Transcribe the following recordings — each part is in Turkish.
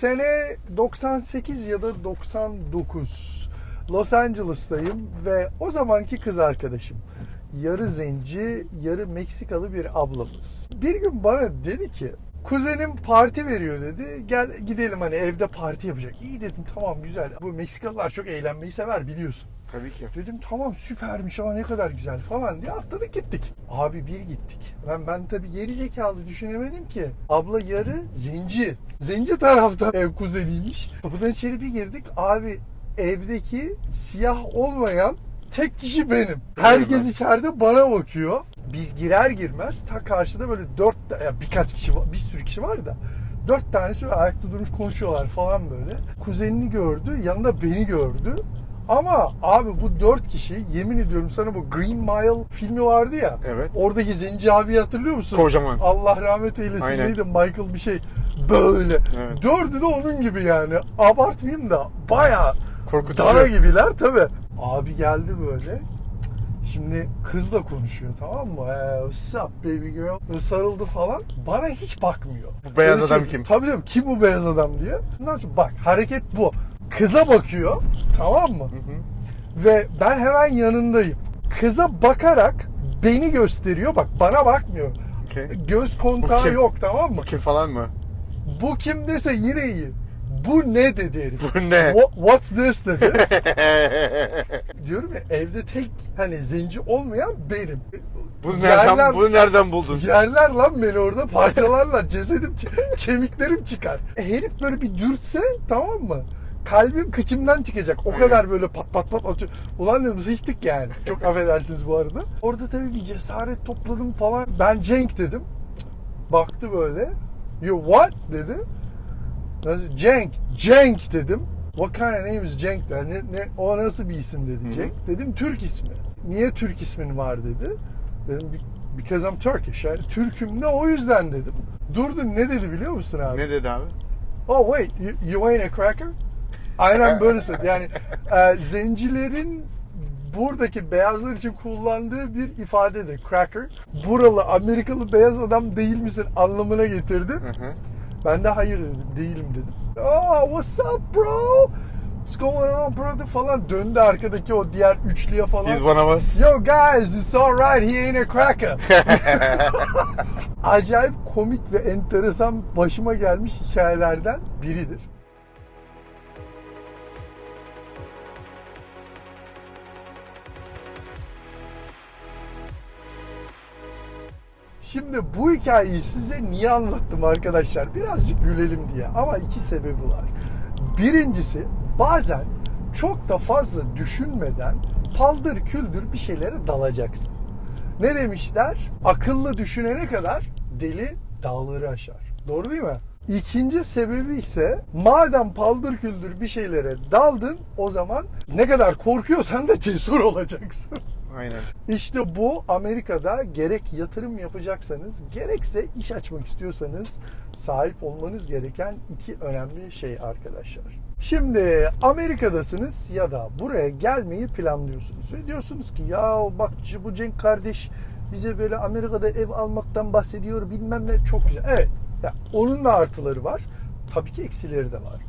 Sene 98 ya da 99. Los Angeles'tayım ve o zamanki kız arkadaşım. Yarı zenci, yarı Meksikalı bir ablamız. Bir gün bana dedi ki kuzenim parti veriyor dedi. Gel gidelim hani evde parti yapacak. İyi dedim tamam güzel. Bu Meksikalılar çok eğlenmeyi sever biliyorsun. Tabii ki. Dedim tamam süpermiş ama ne kadar güzel falan diye atladık gittik. Abi bir gittik. Ben ben tabii geri zekalı düşünemedim ki. Abla yarı zenci. Zenci taraftan ev kuzeniymiş. Kapıdan içeri bir girdik. Abi evdeki siyah olmayan tek kişi benim. Herkes içeride bana bakıyor. Biz girer girmez ta karşıda böyle dört ya birkaç kişi var, bir sürü kişi var da dört tanesi böyle ayakta durmuş konuşuyorlar falan böyle. Kuzenini gördü, yanında beni gördü. Ama abi bu dört kişi yemin ediyorum sana bu Green Mile filmi vardı ya. Evet. Oradaki zenci abi hatırlıyor musun? Kocaman. Allah rahmet eylesin. Aynen. Neydi Michael bir şey. Böyle. Evet. Dördü de onun gibi yani. Abartmayayım da baya Korkutucu. dana gibiler tabi. Abi geldi böyle. Şimdi kızla konuşuyor tamam mı? Ee, what's up baby girl? Böyle sarıldı falan. Bana hiç bakmıyor. Bu beyaz Böyle adam şey- kim? Tabii tabii kim bu beyaz adam diye. Ondan sonra bak hareket bu. Kıza bakıyor tamam mı? Ve ben hemen yanındayım. Kıza bakarak beni gösteriyor. Bak bana bakmıyor. Okey. Göz kontağı yok tamam mı? Bu kim falan mı? Bu kim dese yine iyi. Bu ne dedi herif. Bu ne? What, what's this dedi. Diyorum ya evde tek hani zenci olmayan benim. bunu nereden, Yerler- bunu nereden buldun? Yerler lan beni orada parçalarlar. Cesedim, kemiklerim çıkar. E, herif böyle bir dürtse tamam mı? Kalbim kıçımdan çıkacak. O kadar böyle pat pat pat atıyor. Ulan dedim sıçtık yani. Çok affedersiniz bu arada. Orada tabii bir cesaret topladım falan. Ben Cenk dedim. Baktı böyle. You what dedi. Cenk. Cenk dedim. What kind of name is Cenk. Ne, ne, o nasıl bir isim dedi Cenk. Dedim Türk ismi. Niye Türk ismin var dedi. Dedim "Be- because I'm Turkish. Yani Türk'üm de o yüzden dedim. Durdu ne dedi biliyor musun abi? Ne dedi abi? Oh wait, you, you ain't a cracker? Aynen böyle söyledi. Yani e, zencilerin buradaki beyazlar için kullandığı bir ifadedir. Cracker. Buralı Amerikalı beyaz adam değil misin anlamına getirdi. Hı hı. Ben de hayır dedim. Değilim dedim. Oh what's up bro? What's going on brother falan. Döndü arkadaki o diğer üçlüye falan. He's one of us. Yo guys, it's alright. He ain't a cracker. Acayip komik ve enteresan başıma gelmiş hikayelerden biridir. Şimdi bu hikayeyi size niye anlattım arkadaşlar? Birazcık gülelim diye ama iki sebebi var. Birincisi bazen çok da fazla düşünmeden paldır küldür bir şeylere dalacaksın. Ne demişler? Akıllı düşünene kadar deli dağları aşar. Doğru değil mi? İkinci sebebi ise madem paldır küldür bir şeylere daldın o zaman ne kadar korkuyorsan da cesur olacaksın. Aynen. İşte bu Amerika'da gerek yatırım yapacaksanız gerekse iş açmak istiyorsanız sahip olmanız gereken iki önemli şey arkadaşlar. Şimdi Amerika'dasınız ya da buraya gelmeyi planlıyorsunuz ve diyorsunuz ki ya bak bu Cenk kardeş bize böyle Amerika'da ev almaktan bahsediyor bilmem ne çok güzel. Evet ya onun da artıları var. Tabii ki eksileri de var.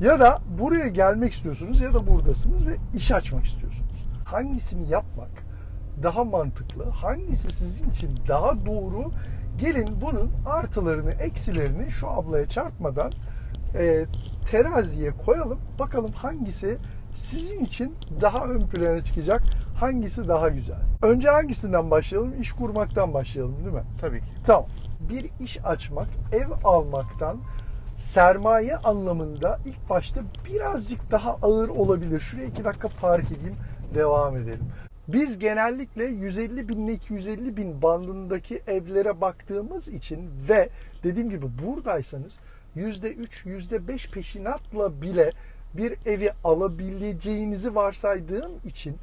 Ya da buraya gelmek istiyorsunuz ya da buradasınız ve iş açmak istiyorsunuz. Hangisini yapmak daha mantıklı, hangisi sizin için daha doğru? Gelin bunun artılarını, eksilerini şu ablaya çarpmadan e, teraziye koyalım. Bakalım hangisi sizin için daha ön plana çıkacak, hangisi daha güzel. Önce hangisinden başlayalım? İş kurmaktan başlayalım değil mi? Tabii ki. Tamam. Bir iş açmak, ev almaktan sermaye anlamında ilk başta birazcık daha ağır olabilir. Şuraya iki dakika park edeyim, devam edelim. Biz genellikle 150 bin ile 250 bin bandındaki evlere baktığımız için ve dediğim gibi buradaysanız %3, %5 peşinatla bile bir evi alabileceğinizi varsaydığım için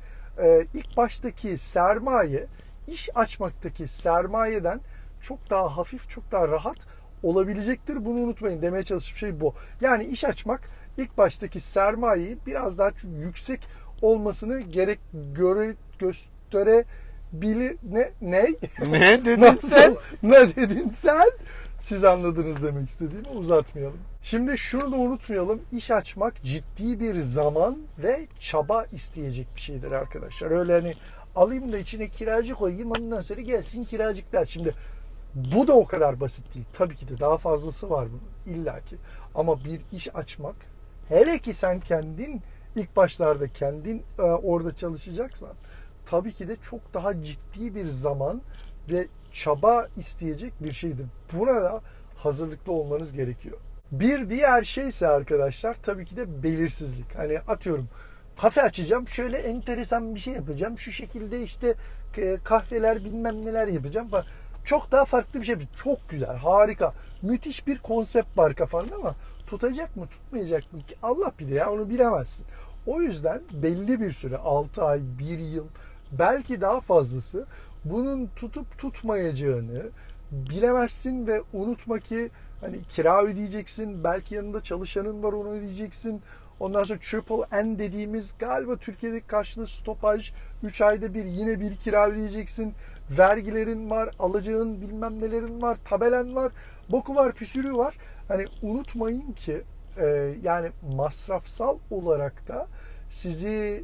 e, ilk baştaki sermaye iş açmaktaki sermayeden çok daha hafif, çok daha rahat olabilecektir. Bunu unutmayın. Demeye çalıştığım şey bu. Yani iş açmak ilk baştaki sermayeyi biraz daha yüksek olmasını gerek göre, bili ne ne Ne dedin Nasıl? sen? Ne dedin sen? Siz anladınız demek istediğimi uzatmayalım. Şimdi şunu da unutmayalım. İş açmak ciddi bir zaman ve çaba isteyecek bir şeydir arkadaşlar. Öyle hani alayım da içine kiracı koyayım ondan sonra gelsin kiracıklar. Şimdi bu da o kadar basit değil. Tabii ki de daha fazlası var bunun illaki. Ama bir iş açmak hele ki sen kendin ilk başlarda kendin e, orada çalışacaksan tabii ki de çok daha ciddi bir zaman ve çaba isteyecek bir şeydir. Buna da hazırlıklı olmanız gerekiyor. Bir diğer şey ise arkadaşlar tabii ki de belirsizlik. Hani atıyorum kafe açacağım şöyle enteresan bir şey yapacağım. Şu şekilde işte e, kahveler bilmem neler yapacağım. Çok daha farklı bir şey. Çok güzel, harika. Müthiş bir konsept var kafanda ama tutacak mı, tutmayacak mı? Allah bilir ya onu bilemezsin. O yüzden belli bir süre 6 ay, 1 yıl belki daha fazlası bunun tutup tutmayacağını bilemezsin ve unutma ki hani kira ödeyeceksin. Belki yanında çalışanın var onu ödeyeceksin. Ondan sonra triple N dediğimiz galiba Türkiye'deki karşılığı stopaj 3 ayda bir yine bir kira ödeyeceksin. Vergilerin var, alacağın bilmem nelerin var, tabelen var, boku var, püsürü var. Hani unutmayın ki e, yani masrafsal olarak da sizi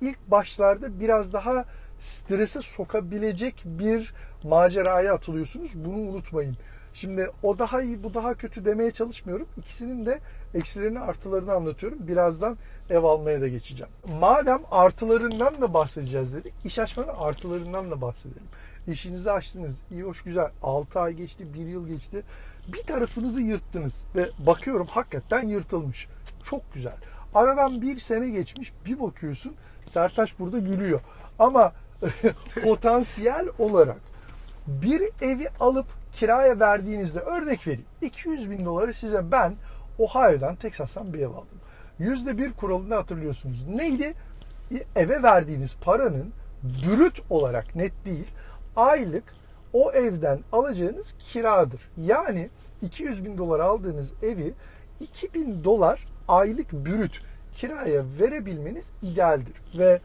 ilk başlarda biraz daha strese sokabilecek bir maceraya atılıyorsunuz. Bunu unutmayın. Şimdi o daha iyi, bu daha kötü demeye çalışmıyorum. İkisinin de eksilerini, artılarını anlatıyorum. Birazdan ev almaya da geçeceğim. Madem artılarından da bahsedeceğiz dedik, iş açmanın artılarından da bahsedelim. İşinizi açtınız, iyi hoş güzel. 6 ay geçti, 1 yıl geçti. Bir tarafınızı yırttınız ve bakıyorum hakikaten yırtılmış. Çok güzel. Aradan bir sene geçmiş, bir bakıyorsun Sertaç burada gülüyor. Ama potansiyel olarak bir evi alıp kiraya verdiğinizde örnek vereyim. 200 bin doları size ben Ohio'dan, Texas'tan bir ev aldım. Yüzde bir kuralını hatırlıyorsunuz. Neydi? Eve verdiğiniz paranın brüt olarak net değil, aylık o evden alacağınız kiradır. Yani 200 bin dolar aldığınız evi 2000 dolar aylık brüt kiraya verebilmeniz idealdir. Ve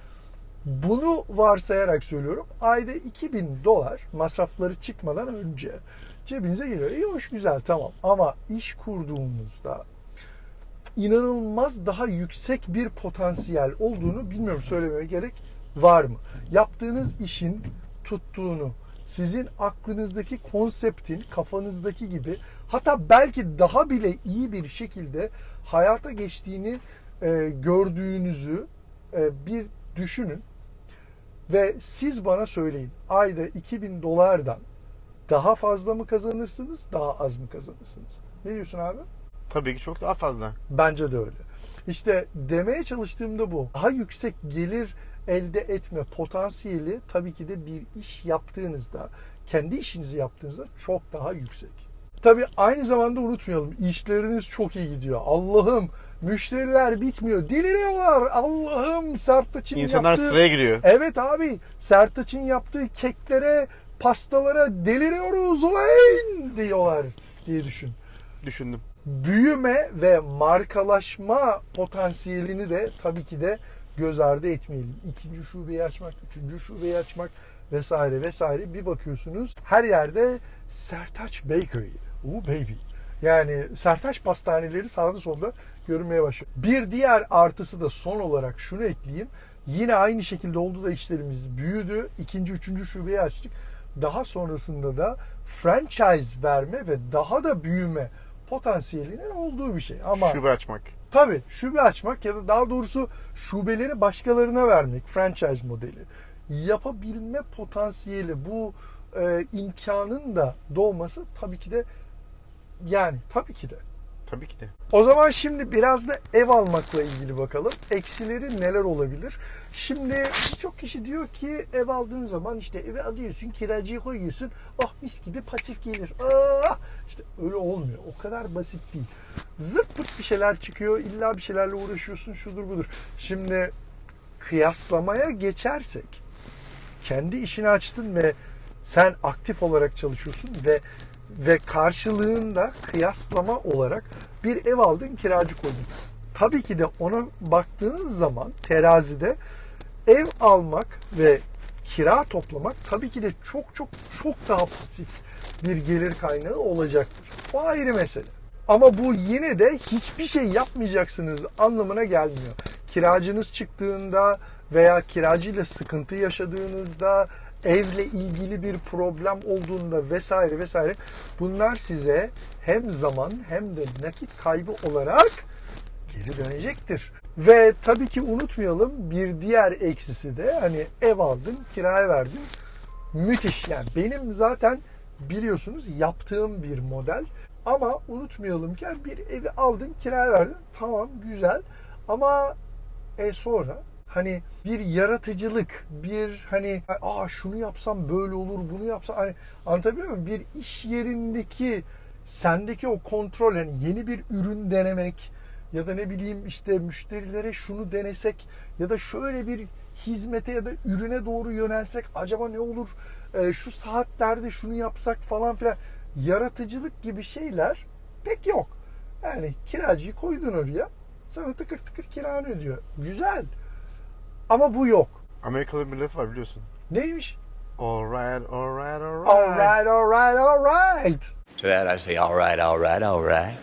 bunu varsayarak söylüyorum. Ayda 2000 dolar masrafları çıkmadan önce cebinize geliyor. İyi hoş güzel tamam ama iş kurduğunuzda inanılmaz daha yüksek bir potansiyel olduğunu bilmiyorum söylemeye gerek var mı? Yaptığınız işin tuttuğunu, sizin aklınızdaki konseptin kafanızdaki gibi hatta belki daha bile iyi bir şekilde hayata geçtiğini e, gördüğünüzü e, bir düşünün ve siz bana söyleyin ayda 2000 dolardan daha fazla mı kazanırsınız daha az mı kazanırsınız? Ne diyorsun abi? Tabii ki çok daha fazla. Bence de öyle. İşte demeye çalıştığımda bu. Daha yüksek gelir elde etme potansiyeli tabii ki de bir iş yaptığınızda, kendi işinizi yaptığınızda çok daha yüksek. Tabii aynı zamanda unutmayalım işleriniz çok iyi gidiyor. Allah'ım müşteriler bitmiyor. Deliriyorlar. Allah'ım Sertaç'ın İnsanlar yaptığı... sıraya giriyor. Evet abi Sertaç'ın yaptığı keklere, pastalara deliriyoruz ulan diyorlar diye düşün Düşündüm. büyüme ve markalaşma potansiyelini de tabii ki de göz ardı etmeyelim. İkinci şubeyi açmak, üçüncü şubeyi açmak vesaire vesaire bir bakıyorsunuz her yerde Sertaç Bakery. Ooh baby. Yani Sertaç pastaneleri sağda solda görünmeye başlıyor. Bir diğer artısı da son olarak şunu ekleyeyim. Yine aynı şekilde oldu da işlerimiz büyüdü. İkinci, üçüncü şubeyi açtık. Daha sonrasında da franchise verme ve daha da büyüme potansiyelinin olduğu bir şey. Ama Şube açmak. Tabii şube açmak ya da daha doğrusu şubeleri başkalarına vermek, franchise modeli. Yapabilme potansiyeli bu e, imkanın da doğması tabii ki de yani tabii ki de. Tabii ki de. O zaman şimdi biraz da ev almakla ilgili bakalım. Eksileri neler olabilir? Şimdi birçok kişi diyor ki ev aldığın zaman işte eve alıyorsun, kiracıyı koyuyorsun. Oh mis gibi pasif gelir. Ah! İşte öyle olmuyor. O kadar basit değil. Zırt pırt bir şeyler çıkıyor. İlla bir şeylerle uğraşıyorsun. Şudur budur. Şimdi kıyaslamaya geçersek kendi işini açtın ve sen aktif olarak çalışıyorsun ve ve karşılığında kıyaslama olarak bir ev aldın kiracı koydun. Tabii ki de ona baktığınız zaman terazide ev almak ve kira toplamak tabii ki de çok çok çok daha pasif bir gelir kaynağı olacaktır. Bu ayrı mesele. Ama bu yine de hiçbir şey yapmayacaksınız anlamına gelmiyor. Kiracınız çıktığında veya kiracıyla sıkıntı yaşadığınızda, evle ilgili bir problem olduğunda vesaire vesaire bunlar size hem zaman hem de nakit kaybı olarak geri dönecektir. Ve tabii ki unutmayalım bir diğer eksisi de hani ev aldın, kiraya verdin. Müthiş yani benim zaten biliyorsunuz yaptığım bir model. Ama unutmayalım ki bir evi aldın, kiraya verdin. Tamam güzel ama e sonra hani bir yaratıcılık, bir hani aa şunu yapsam böyle olur, bunu yapsam hani anlatabiliyor muyum? Bir iş yerindeki sendeki o kontrol yani yeni bir ürün denemek ya da ne bileyim işte müşterilere şunu denesek ya da şöyle bir hizmete ya da ürüne doğru yönelsek acaba ne olur? Ee, şu saatlerde şunu yapsak falan filan yaratıcılık gibi şeyler pek yok. Yani kiracıyı koydun oraya sana tıkır tıkır kiranı ödüyor. Güzel. Ama bu yok. Amerikalı bir laf var biliyorsun. Neymiş? Alright, alright, alright. Alright, alright, alright. To that I say, all right, all right, all right.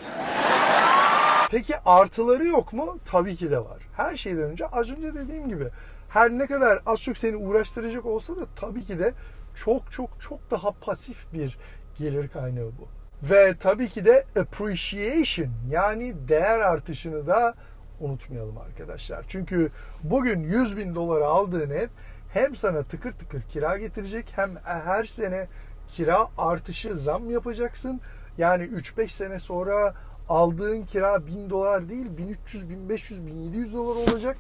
Peki artıları yok mu? Tabii ki de var. Her şeyden önce az önce dediğim gibi her ne kadar az çok seni uğraştıracak olsa da tabii ki de çok çok çok daha pasif bir gelir kaynağı bu. Ve tabii ki de appreciation yani değer artışını da unutmayalım arkadaşlar. Çünkü bugün 100 bin dolara aldığın ev hem sana tıkır tıkır kira getirecek hem her sene kira artışı zam yapacaksın. Yani 3-5 sene sonra aldığın kira 1000 dolar değil 1300, 1500, 1700 dolar olacak.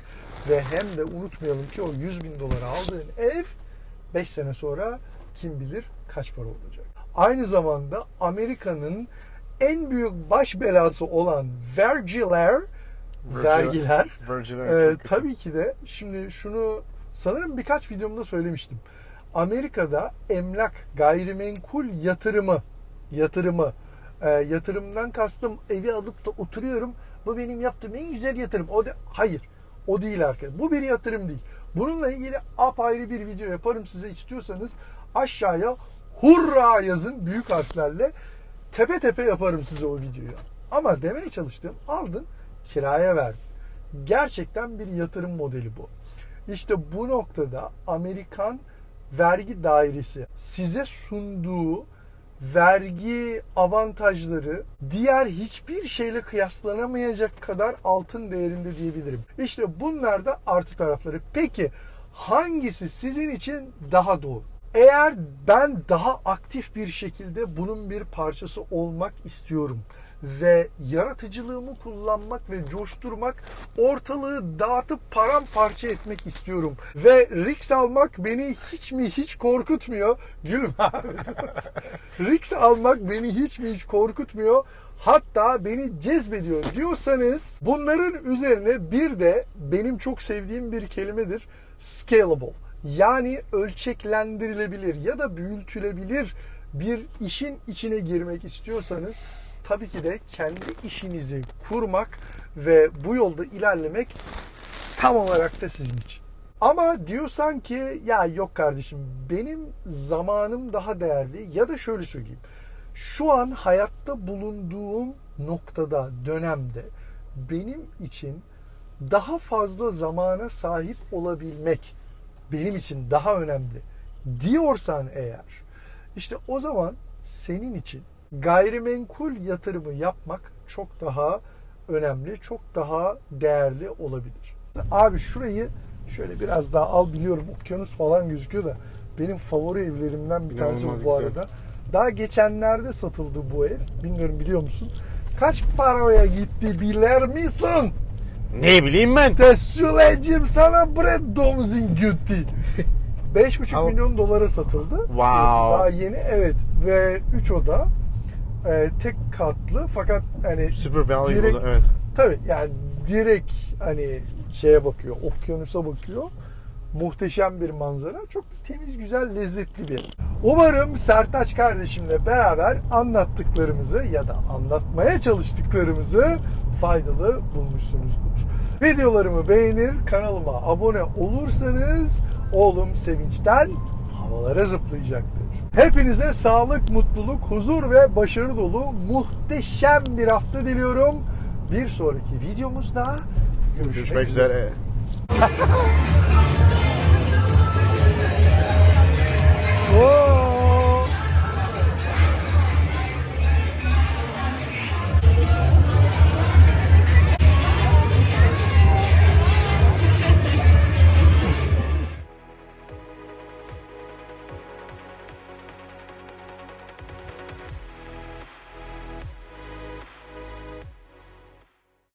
Ve hem de unutmayalım ki o 100 bin dolara aldığın ev 5 sene sonra kim bilir kaç para olacak. Aynı zamanda Amerika'nın en büyük baş belası olan vergiler, vergiler Vergiler çok kötü. tabii ki de şimdi şunu sanırım birkaç videomda söylemiştim. Amerika'da emlak, gayrimenkul yatırımı, yatırımı, e, yatırımdan kastım evi alıp da oturuyorum. Bu benim yaptığım en güzel yatırım. O da hayır. O değil arkadaşlar. Bu bir yatırım değil. Bununla ilgili apayrı bir video yaparım size istiyorsanız aşağıya hurra yazın büyük harflerle. Tepe tepe yaparım size o videoyu. Ama demeye çalıştığım aldın kiraya verdin. Gerçekten bir yatırım modeli bu. İşte bu noktada Amerikan vergi dairesi size sunduğu vergi avantajları diğer hiçbir şeyle kıyaslanamayacak kadar altın değerinde diyebilirim. İşte bunlar da artı tarafları. Peki hangisi sizin için daha doğru? Eğer ben daha aktif bir şekilde bunun bir parçası olmak istiyorum ve yaratıcılığımı kullanmak ve coşturmak, ortalığı dağıtıp paramparça etmek istiyorum. Ve risk almak beni hiç mi hiç korkutmuyor. Gülme abi. risk almak beni hiç mi hiç korkutmuyor. Hatta beni cezbediyor diyorsanız bunların üzerine bir de benim çok sevdiğim bir kelimedir. Scalable. Yani ölçeklendirilebilir ya da büyütülebilir bir işin içine girmek istiyorsanız tabii ki de kendi işinizi kurmak ve bu yolda ilerlemek tam olarak da sizin için. Ama diyorsan ki ya yok kardeşim benim zamanım daha değerli ya da şöyle söyleyeyim. Şu an hayatta bulunduğum noktada, dönemde benim için daha fazla zamana sahip olabilmek benim için daha önemli diyorsan eğer işte o zaman senin için gayrimenkul yatırımı yapmak çok daha önemli, çok daha değerli olabilir. Abi şurayı şöyle biraz daha al biliyorum okyanus falan gözüküyor da benim favori evlerimden bir tanesi bu güzel. arada. Daha geçenlerde satıldı bu ev. Bilmiyorum biliyor musun? Kaç paraya gitti bilir misin? Ne bileyim ben. De söyleyeceğim sana bre domuzun götü. 5,5 Al. milyon dolara satıldı. Wow. Şurası Daha yeni evet ve 3 oda e, tek katlı fakat hani Super Valley Direkt- evet. tabii yani direkt hani şeye bakıyor, okyanusa bakıyor. Muhteşem bir manzara. Çok temiz, güzel, lezzetli bir. Umarım Sertaç kardeşimle beraber anlattıklarımızı ya da anlatmaya çalıştıklarımızı faydalı bulmuşsunuzdur. Videolarımı beğenir, kanalıma abone olursanız oğlum sevinçten havalara zıplayacaktır. Hepinize sağlık, mutluluk, huzur ve başarı dolu muhteşem bir hafta diliyorum. Bir sonraki videomuzda görüşmek, görüşmek üzere. üzere.